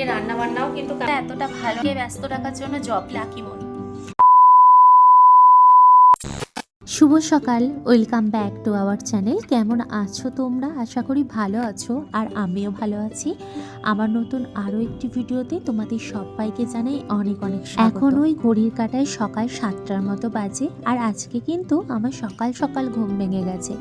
এদিকে রান্না বান্নাও কিন্তু এতটা ভালো ব্যস্ত রাখার জন্য জব লাকি মনে। শুভ সকাল welcome back to our channel কেমন আছো তোমরা? আশা করি ভালো আছো, আর আমিও ভালো আছি। আমার নতুন আরও একটি ভিডিওতে তোমাদের সবাইকে জানাই অনেক অনেক এখন ওই ঘড়ির কাটায় সকাল সাতটার মতো বাজে, আর আজকে কিন্তু আমার সকাল সকাল ঘুম ভেঙে গেছে।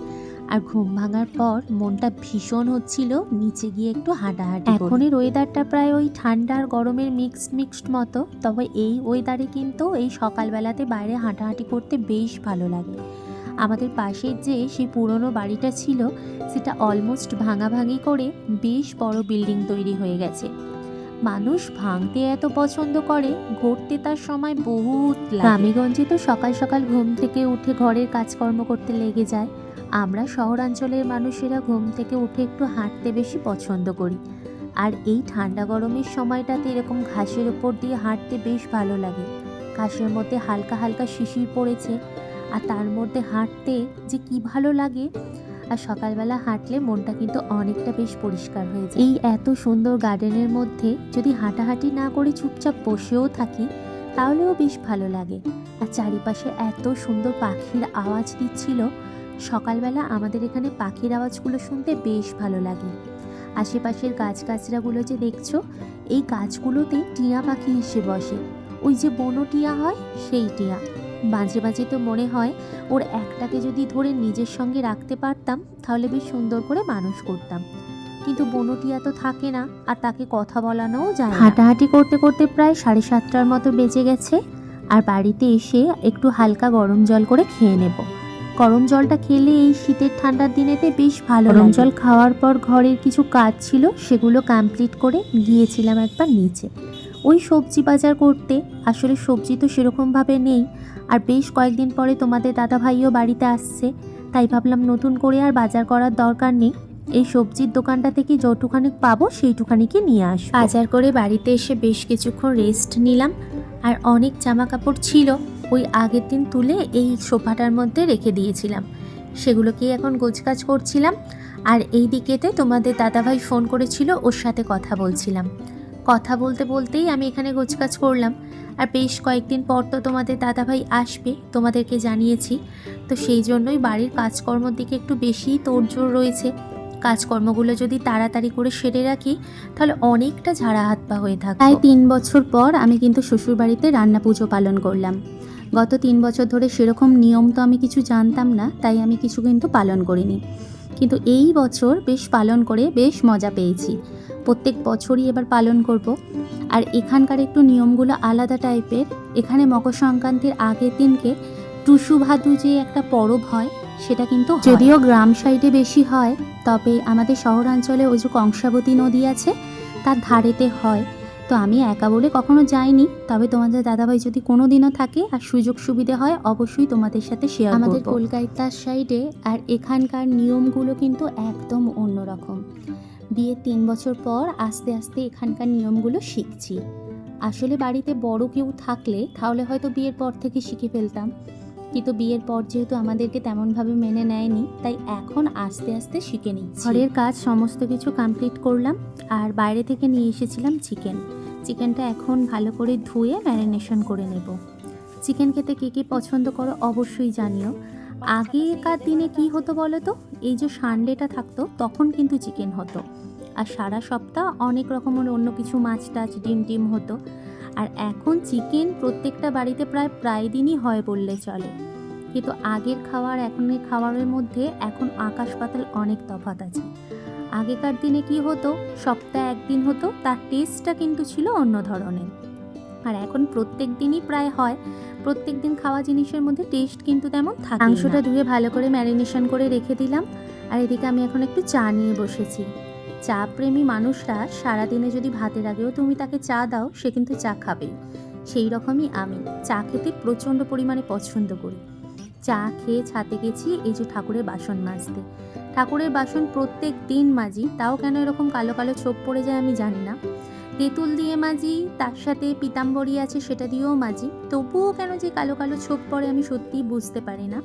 আর ঘুম ভাঙার পর মনটা ভীষণ হচ্ছিল নিচে গিয়ে একটু হাঁটাহাঁটি এখনের ওয়েদারটা প্রায় ওই ঠান্ডা আর গরমের মিক্সড মিক্সড মতো। তবে এই ওয়েদারে কিন্তু এই সকালবেলাতে বাইরে হাঁটাহাঁটি করতে বেশ ভালো লাগে। আমাদের পাশের যে সেই পুরনো বাড়িটা ছিল সেটা অলমোস্ট ভাঙাভাঙি করে বেশ বড় বিল্ডিং তৈরি হয়ে গেছে। মানুষ ভাঙতে এত পছন্দ করে ঘুরতে তার সময় বহুত গ্রামেগঞ্জে তো সকাল সকাল ঘুম থেকে উঠে ঘরের কাজকর্ম করতে লেগে যায়। আমরা শহরাঞ্চলের মানুষেরা ঘুম থেকে উঠে একটু হাঁটতে বেশি পছন্দ করি। আর এই ঠান্ডা গরমের সময়টাতে এরকম ঘাসের উপর দিয়ে হাঁটতে বেশ ভালো লাগে। ঘাসের মধ্যে হালকা হালকা শিশির পড়েছে আর তার মধ্যে হাঁটতে যে কি ভালো লাগে আর সকালবেলা হাঁটলে মনটা কিন্তু অনেকটা বেশ পরিষ্কার হয়ে যায়। এই এত সুন্দর গার্ডেনের মধ্যে যদি হাঁটাহাঁটি না করে চুপচাপ বসেও থাকি, তাহলেও বেশ ভালো লাগে। আর চারিপাশে এত সুন্দর পাখির আওয়াজ দিচ্ছিল সকালবেলা আমাদের এখানে পাখির আওয়াজগুলো শুনতে বেশ ভালো লাগে। আশেপাশের গাছগাছরাগুলো যে দেখছ, এই গাছগুলোতে টিয়া পাখি এসে বসে। ওই যে বনো টিয়া হয়, সেই টিয়া। মাঝে মাঝে তো মনে হয় ওর একটাকে যদি ধরে নিজের সঙ্গে রাখতে পারতাম, তাহলে বেশ সুন্দর করে মানুষ করতাম। কিন্তু বনটিয়া তো থাকে না, আর তাকে কথা বলানোও যায় হাঁটাহাঁটি করতে করতে প্রায় সাড়ে সাতটার মতো বেজে গেছে, আর বাড়িতে এসে একটু হালকা গরম জল করে খেয়ে নেব। গরম জলটা খেলে এই শীতের ঠান্ডার দিনেতে বেশ ভালো গরম জল খাওয়ার পর ঘরের কিছু কাজ ছিল সেগুলো কমপ্লিট করে গিয়েছিলাম একবার নিচে। ওই সবজি বাজার করতে আসলে সবজি তো সেরকমভাবে নেই। আর বেশ কয়েকদিন পরে তোমাদের দাদা ভাইও বাড়িতে আসছে তাই ভাবলাম নতুন করে আর বাজার করার দরকার নেই। এই সবজির দোকানটা থেকে যতটুখানি পাবো সেইটুখানিকে নিয়ে আস বাজার করে বাড়িতে এসে বেশ কিছুক্ষণ রেস্ট নিলাম আর অনেক জামা কাপড় ছিল। ওই আগের দিন তুলে এই সোফাটার মধ্যে রেখে দিয়েছিলাম। সেগুলোকে এখন গোছগাছ করছিলাম আর এই দিকেতে তোমাদের দাদাভাই ফোন করেছিল ওর সাথে কথা বলছিলাম। কথা বলতে বলতেই আমি এখানে গোছগাছ করলাম। আর বেশ কয়েকদিন পর তো তোমাদের দাদাভাই আসবে, তোমাদেরকে জানিয়েছি। তো সেই জন্যই বাড়ির কাজকর্মর দিকে একটু বেশিই তোড়জোড় রয়েছে। কাজকর্মগুলো যদি তাড়াতাড়ি করে সেরে রাখি, তাহলে অনেকটা ঝাড়া হাত পা হয়ে থাকে তাই তিন বছর পর আমি কিন্তু শ্বশুরবাড়িতে রান্না পুজো পালন করলাম। গত তিন বছর ধরে সেরকম নিয়ম তো আমি কিছু জানতাম না, তাই আমি কিছু কিন্তু পালন করিনি। কিন্তু এই বছর বেশ পালন করে বেশ মজা পেয়েছি। প্রত্যেক বছরই এবার পালন করব। আর এখানকার একটু নিয়মগুলো আলাদা টাইপের। এখানে মকর সংক্রান্তির আগের দিনকে টুসু ভাদু যে একটা পরব হয় সেটা কিন্তু যদিও গ্রাম সাইডে বেশি হয় তবে আমাদের শহরাঞ্চলে ওই যে কংসাবতী নদী আছে তার ধারেতে হয়। তো আমি একা বলে কখনো যাইনি তবে তোমাদের দাদাভাই যদি কোনো দিনও থাকে আর সুযোগ সুবিধে হয় অবশ্যই তোমাদের সাথে শেয়ার আমাদের কলকাতার সাইডে আর এখানকার নিয়মগুলো কিন্তু একদম অন্যরকম। বিয়ের তিন বছর পর আস্তে আস্তে এখানকার নিয়মগুলো শিখছি। আসলে বাড়িতে বড় কেউ থাকলে তাহলে হয়তো বিয়ের পর থেকে শিখে ফেলতাম। কিন্তু বিয়ের পর যেহেতু আমাদেরকে তেমনভাবে মেনে নেয়নি, তাই এখন আস্তে আস্তে শিখে নিচ্ছি। ঘরের কাজ সমস্ত কিছু কমপ্লিট করলাম আর বাইরে থেকে নিয়ে এসেছিলাম চিকেন চিকেনটা এখন ভালো করে ধুয়ে ম্যারিনেশন করে নেব। চিকেন খেতে কে কে পছন্দ করো অবশ্যই জানিও। আগেকার দিনে কি হতো বলো তো? এই যে সানডেটা থাকতো, তখন কিন্তু চিকেন হতো। আর সারা সপ্তাহ অনেক রকমের অন্য কিছু মাছ টাছ ডিম টিম হতো। আর এখন চিকেন প্রত্যেকটা বাড়িতে প্রায় প্রায় দিনই হয় বললে চলে। কিন্তু আগের খাবার এখনের খাবারের মধ্যে এখন আকাশ পাতাল অনেক তফাৎ আছে। আগেকার দিনে কি হতো? সপ্তাহে একদিন হতো তার টেস্টটা কিন্তু ছিল অন্য ধরনের। আর এখন প্রত্যেক দিনই প্রায় হয় প্রত্যেক দিন খাওয়া জিনিসের মধ্যে টেস্ট কিন্তু তেমন থাকে মাংসটা ধুয়ে ভালো করে ম্যারিনেশন করে রেখে দিলাম। আর এদিকে আমি এখন একটু চা নিয়ে বসেছি। চা প্রেমী মানুষরা সারাদিনে যদি ভাতের আগেও তুমি তাকে চা দাও, সে কিন্তু চা খাবেই সেই রকমই আমি। চা খেতে প্রচণ্ড পরিমাণে পছন্দ করি। চা খেয়ে ছাতে গেছি এই যে ঠাকুরের বাসন মাজতে। ঠাকুরের বাসন প্রত্যেক দিন মাজি, তাও কেন এরকম কালো কালো ছোপ পড়ে যায় আমি জানি না। তেঁতুল দিয়ে মাজি, তার সাথে পিতাম্বরী আছে সেটা দিয়েও মাজি। তবুও কেন যে কালো কালো ছোপ পড়ে আমি সত্যিই বুঝতে পারি না।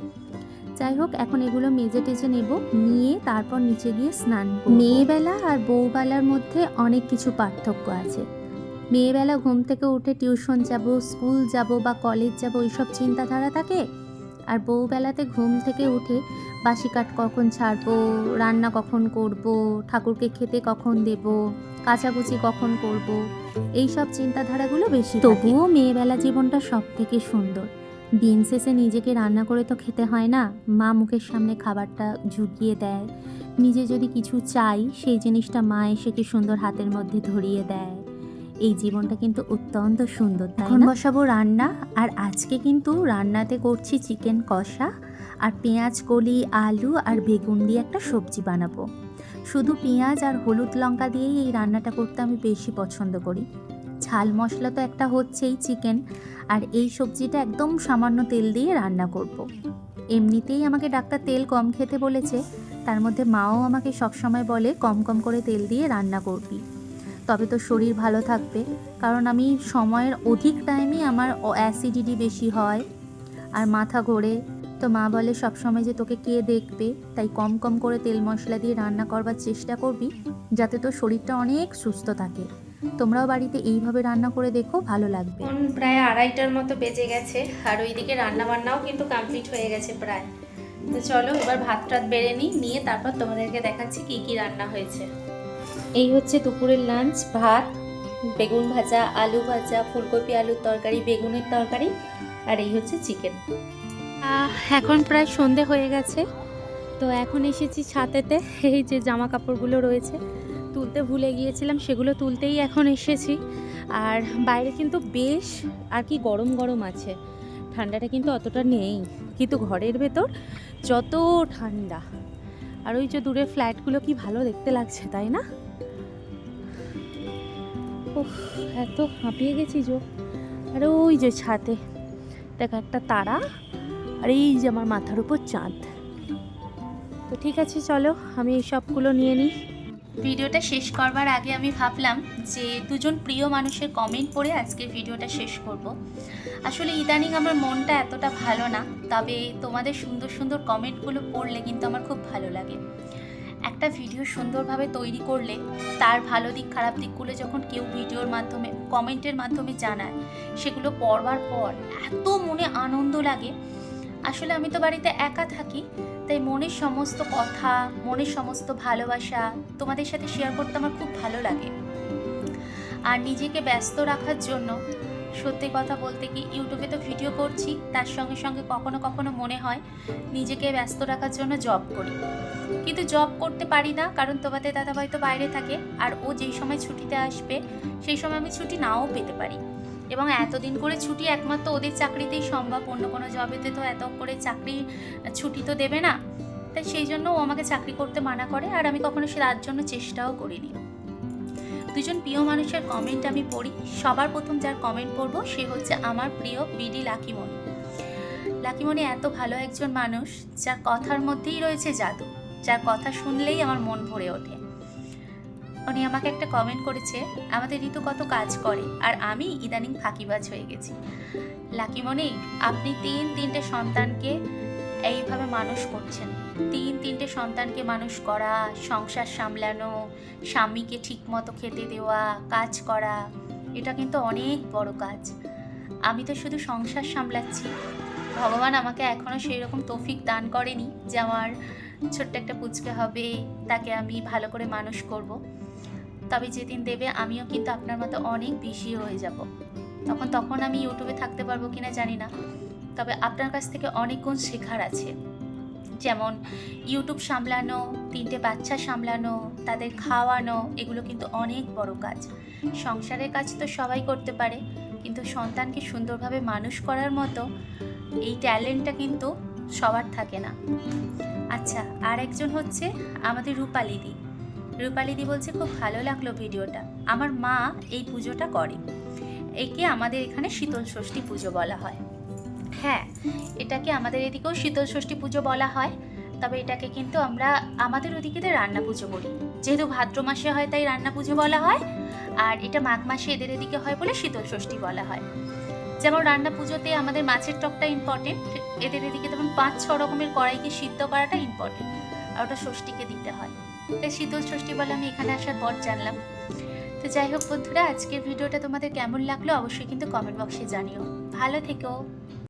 যাই হোক এখন এগুলো মেজে টেজে নেব নিয়ে তারপর নিচে গিয়ে স্নান মেয়েবেলা আর বউবেলার মধ্যে অনেক কিছু পার্থক্য আছে। মেয়েবেলা ঘুম থেকে উঠে টিউশন যাব স্কুল যাব বা কলেজ যাব ওইসব চিন্তাধারা থাকে? আর বউবেলাতে ঘুম থেকে উঠে বাসি কাঠ কখন ছাড়বো রান্না কখন করব ঠাকুরকে খেতে কখন দেব কাচাকুচি কখন করব এই সব চিন্তাধারাগুলো বেশি তবুও মেয়েবেলা জীবনটা সব থেকে সুন্দর। দিন শেষে নিজেকে রান্না করে তো খেতে হয় না। মা মুখের সামনে খাবারটা ঝুঁকিয়ে দেয়। নিজে যদি কিছু চাই, সেই জিনিসটা মা এসে কি সুন্দর হাতের মধ্যে ধরিয়ে দেয়। এই জীবনটা কিন্তু অত্যন্ত সুন্দর এখন বসাবো রান্না, আর আজকে কিন্তু রান্নাতে করছি চিকেন কষা, আর পেঁয়াজ, কলি, আলু, আর বেগুন দিয়ে একটা সবজি বানাবো। শুধু পেঁয়াজ আর হলুদ লঙ্কা দিয়েই এই রান্নাটা করতে আমি বেশি পছন্দ করি। ঝাল মশলা তো একটা হচ্ছেই চিকেন আর এই সবজিটা একদম সামান্য তেল দিয়ে রান্না করব। এমনিতেই আমাকে ডাক্তার তেল কম খেতে বলেছে, তার মধ্যে মাও আমাকে সবসময় বলে কম কম করে তেল দিয়ে রান্না করবি। তবে তো শরীর ভালো থাকবে, কারণ আমি সময়ের অধিক টাইমই আমার অ্যাসিডিটি বেশি হয়। আর মাথা ঘোরে, তো মা বলে সবসময় যে তোকে কে দেখবে, তাই কম কম করে তেল মশলা দিয়ে রান্না করবার চেষ্টা করবি, যাতে তোর শরীরটা অনেক সুস্থ থাকে। তোমরাও বাড়িতে এইভাবে রান্না করে দেখো, ভালো লাগবে। প্রায় আড়াইটার মতো বেজে গেছে, আর ওইদিকে রান্না বান্নাও কিন্তু কমপ্লিট হয়ে গেছে প্রায়। তো চলো, এবার ভাত টাত বেড়ে নিই, নিয়ে তারপর তোমাদেরকে দেখাচ্ছি কি কি রান্না হয়েছে। এই হচ্ছে দুপুরের লাঞ্চ ভাত, বেগুন ভাজা, আলু ভাজা, ফুলকপি আলুর তরকারি, বেগুনের তরকারি, আর এই হচ্ছে চিকেন এখন প্রায় সন্ধে হয়ে গেছে, তো এখন এসেছি ছাতেতে, এই যে জামা কাপড়গুলো রয়েছে। তুলতে ভুলে গিয়েছিলাম, সেগুলো তুলতেই এখন এসেছি। আর বাইরে কিন্তু বেশ আর কি গরম গরম আছে। ঠান্ডাটা কিন্তু অতটা নেই, কিন্তু ঘরের ভেতর যত ঠান্ডা। আর ওই যে দূরের ফ্ল্যাটগুলো কি ভালো দেখতে লাগছে, তাই না? উফ, এত হাঁপিয়ে গেছি জো আর ওই যে ছাদে দেখো একটা তারা আর এই যে আমার মাথার উপর চাঁদ। তো ঠিক আছে, চলো আমি এই সবগুলো নিয়ে নিই। ভিডিওটা শেষ করবার আগে আমি ভাবলাম যে দুজন প্রিয় মানুষের কমেন্ট পড়ে আজকে ভিডিওটা শেষ করব। আসলে ইদানিং আমার মনটা এতটা ভালো না, তবে তোমাদের সুন্দর সুন্দর কমেন্টগুলো পড়লে কিন্তু আমার খুব ভালো লাগে একটা ভিডিও সুন্দরভাবে তৈরি করলে তার ভালো দিক, খারাপ দিকগুলো যখন কেউ ভিডিওর মাধ্যমে কমেন্টের মাধ্যমে জানায়, সেগুলো পড়বার পর এত মনে আনন্দ লাগে আসলে আমি তো বাড়িতে একা থাকি তাই মনের সমস্ত কথা, মনের সমস্ত ভালোবাসা তোমাদের সাথে শেয়ার করতে আমার খুব ভালো লাগে। আর নিজেকে ব্যস্ত রাখার জন্য সত্যি কথা বলতে কি ইউটিউবে তো ভিডিও করছি, তার সঙ্গে সঙ্গে কখনো কখনো মনে হয় নিজেকে ব্যস্ত রাখার জন্য জব করি। কিন্তু জব করতে পারি না, কারণ তোমাদের দাদাভাই তো বাইরে থাকে, আর ও যেই সময় ছুটিতে আসবে, সেই সময় আমি ছুটি নাও পেতে পারি। এবং এতদিন করে ছুটি একমাত্র ওদের চাকরিতেই সম্ভব। অন্য কোনো জবেতে তো এত করে চাকরি, ছুটি তো দেবে না। তাই সেই জন্য ও আমাকে চাকরি করতে মানা করে, আর আমি কখনো সে তার জন্য চেষ্টাও করিনি। দুজন প্রিয় মানুষের কমেন্ট আমি পড়ি। সবার প্রথম যার কমেন্ট পড়ব, সে হচ্ছে আমার প্রিয় বিডি লাকিমণি। লাকিমণি এত ভালো একজন মানুষ, যার কথার মধ্যেই রয়েছে জাদু। যার কথা শুনলেই আমার মন ভরে ওঠে। উনি আমাকে একটা কমেন্ট করেছে, আমাদের ঋতু কত কাজ করে, আর আমি ইদানিং ফাঁকিবাজ হয়ে গেছি। লাকিমণি আপনি তিন তিনটে সন্তানকে এইভাবে মানুষ করছেন। তিন তিনটে সন্তানকে মানুষ করা, সংসার সামলানো, স্বামীকে ঠিকমতো খেতে দেওয়া, কাজ করা, এটা কিন্তু অনেক বড় কাজ। আমি তো শুধু সংসার সামলাচ্ছি। ভগবান আমাকে এখনও সেই রকম তৌফিক দান করেনি যে আমার ছোট্ট একটা পুচকে হবে, তাকে আমি ভালো করে মানুষ করব। তবে যেদিন দেবে আমিও কিন্তু আপনার মতো অনেক বেশি হয়ে যাব। তখন তখন আমি ইউটিউবে থাকতে পারব কিনা জানি না। তবে আপনার কাছ থেকে অনেক গুণ শেখার আছে। যেমন ইউটিউব সামলানো, তিনটে বাচ্চা সামলানো, তাদের খাওয়ানো, এগুলো কিন্তু অনেক বড় কাজ। সংসারের কাজ তো সবাই করতে পারে, কিন্তু সন্তানকে সুন্দরভাবে মানুষ করার মতো এই ট্যালেন্টটা কিন্তু সবার থাকে না। আচ্ছা আর একজন হচ্ছে আমাদের রূপালিদি রূপালিদি বলছে, খুব ভালো লাগল ভিডিওটা। আমার মা এই পুজোটা করে। একে আমাদের এখানে শীতল ষষ্ঠী পুজো বলা হয়। হ্যাঁ এটাকে আমাদের এদিকেও শীতল ষষ্ঠী পুজো বলা হয়, তবে এটাকে কিন্তু আমরা আমাদের ওদিকে রান্না পুজো বলি। যেহেতু ভাদ্র মাসে হয়, তাই রান্না পুজো বলা হয়, আর এটা মাঘ মাসে এদের এদিকে হয় বলে শীতল ষষ্ঠী বলা হয়। যেমন রান্না পুজোতে আমাদের মাছের টকটা ইম্পর্টেন্ট এদের এদিকে তেমন পাঁচ ছ রকমের কড়াইকে সিদ্ধ করাটা ইম্পর্টেন্ট আর ওটা ষষ্ঠীকে দিতে হয়। তাই শীতল ষষ্ঠী বলে আমি এখানে আসার পর জানলাম। তো যাই হোক বন্ধুরা, আজকের ভিডিওটা তোমাদের কেমন লাগল অবশ্যই কিন্তু কমেন্ট বক্সে জানিও। ভালো থেকো।